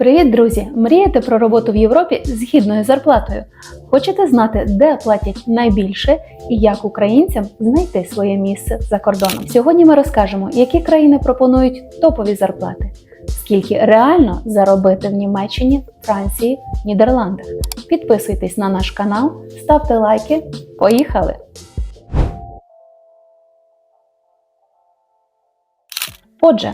Привіт, друзі! Мрієте про роботу в Європі з гідною зарплатою? Хочете знати, де платять найбільше і як українцям знайти своє місце за кордоном? Сьогодні ми розкажемо, які країни пропонують топові зарплати, скільки реально заробити в Німеччині, Франції, Нідерландах. Підписуйтесь на наш канал, ставте лайки. Поїхали! Отже,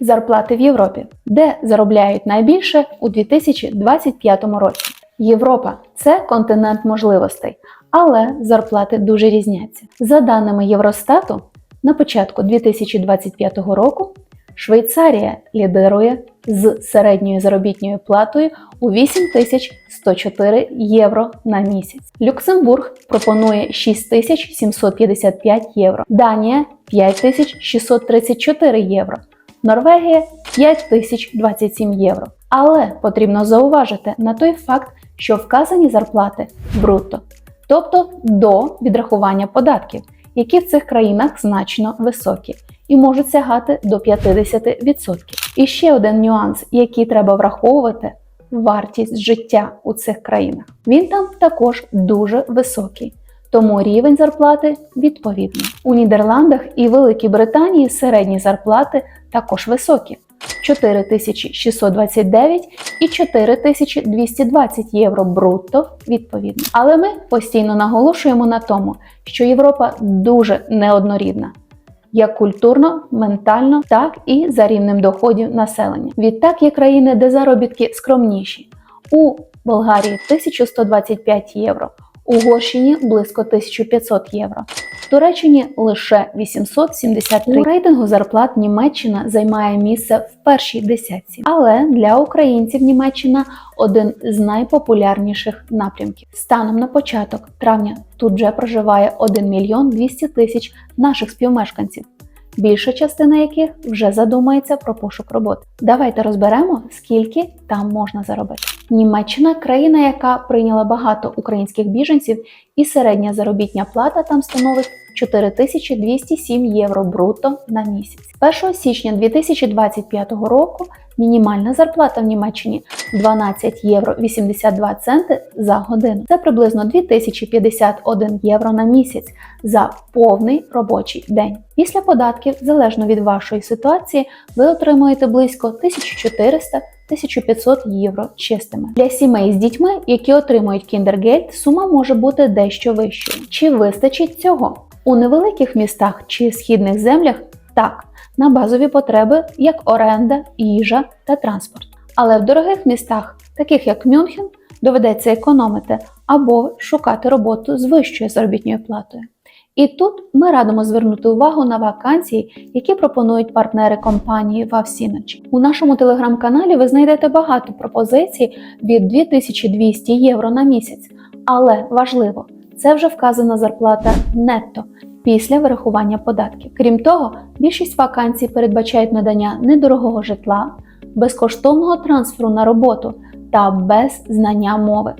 зарплати в Європі, де заробляють найбільше у 2025 році. Європа це континент можливостей, але зарплати дуже різняться. За даними Євростату, на початку 2025 року Швейцарія лідирує з середньою заробітною платою у 8104 євро на місяць. Люксембург пропонує 6755 євро, Данія 5634 євро, Норвегія 5027 євро. Але потрібно зауважити на той факт, що вказані зарплати брутто, тобто до відрахування податків, які в цих країнах значно високі і можуть сягати до 50%. І ще один нюанс, який треба враховувати вартість життя у цих країнах. Він там також дуже високий. Тому рівень зарплати відповідний. У Нідерландах і Великій Британії середні зарплати також високі 4629 і 4220 євро брутто відповідно. Але ми постійно наголошуємо на тому, що Європа дуже неоднорідна. Як культурно, ментально, так і за рівнем доходів населення. Відтак є країни, де заробітки скромніші. У Болгарії 1125 євро, Угорщині близько 1500 євро, в Туреччині лише 873. У рейтингу зарплат Німеччина займає місце в першій десятці. Але для українців Німеччина один з найпопулярніших напрямків. Станом на початок травня тут вже проживає 1 мільйон 200 тисяч наших співмешканців. Більша частина яких вже задумається про пошук роботи. Давайте розберемо, скільки там можна заробити. Німеччина країна, яка прийняла багато українських біженців, і середня заробітня плата там становить 4207 євро брутто на місяць. 1 січня 2025 року мінімальна зарплата в Німеччині 12 євро 82 центи за годину. Це приблизно 2051 євро на місяць за повний робочий день. Після податків, залежно від вашої ситуації, ви отримуєте близько 1400 1500 євро чистими. Для сімей з дітьми, які отримують кіндергельд, сума може бути дещо вищою. Чи вистачить цього? У невеликих містах чи східних землях так, на базові потреби, як оренда, їжа та транспорт. Але в дорогих містах, таких як Мюнхен, доведеться економити або шукати роботу з вищою заробітною платою. І тут ми радимо звернути увагу на вакансії, які пропонують партнери компанії Вавсіноч. У нашому телеграм-каналі ви знайдете багато пропозицій від 2200 євро на місяць. Але важливо, це вже вказана зарплата нетто після вирахування податків. Крім того, більшість вакансій передбачають надання недорогого житла, безкоштовного трансферу на роботу та без знання мови,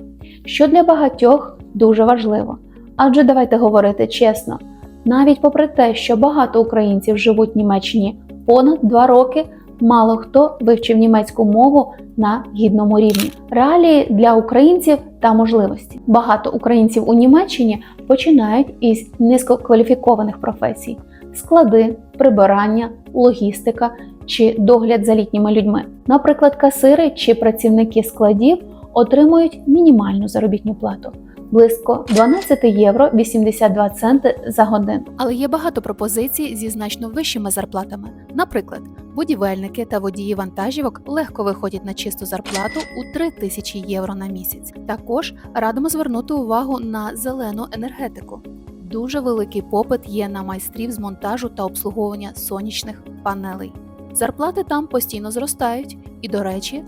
що для багатьох дуже важливо. Адже давайте говорити чесно, навіть попри те, що багато українців живуть в Німеччині понад два роки, мало хто вивчив німецьку мову на гідному рівні. Реалії для українців та можливості. Багато українців у Німеччині починають із низькокваліфікованих професій: склади, прибирання, логістика чи догляд за літніми людьми. Наприклад, касири чи працівники складів отримують мінімальну заробітну плату близько 12 євро 82 центи за годину. Але є багато пропозицій зі значно вищими зарплатами. Наприклад, будівельники та водії вантажівок легко виходять на чисту зарплату у 3 тисячі євро на місяць. Також радимо звернути увагу на зелену енергетику. Дуже великий попит є на майстрів з монтажу та обслуговування сонячних панелей. Зарплати там постійно зростають, і, до речі,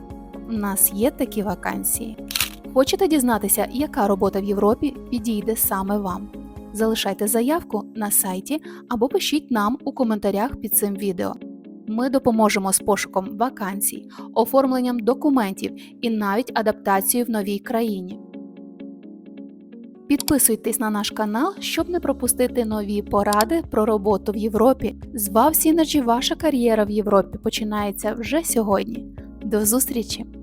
в нас є такі вакансії. Хочете дізнатися, яка робота в Європі підійде саме вам? Залишайте заявку на сайті або пишіть нам у коментарях під цим відео. Ми допоможемо з пошуком вакансій, оформленням документів і навіть адаптацією в новій країні. Підписуйтесь на наш канал, щоб не пропустити нові поради про роботу в Європі. З Сінерджі ваша кар'єра в Європі починається вже сьогодні. До зустрічі!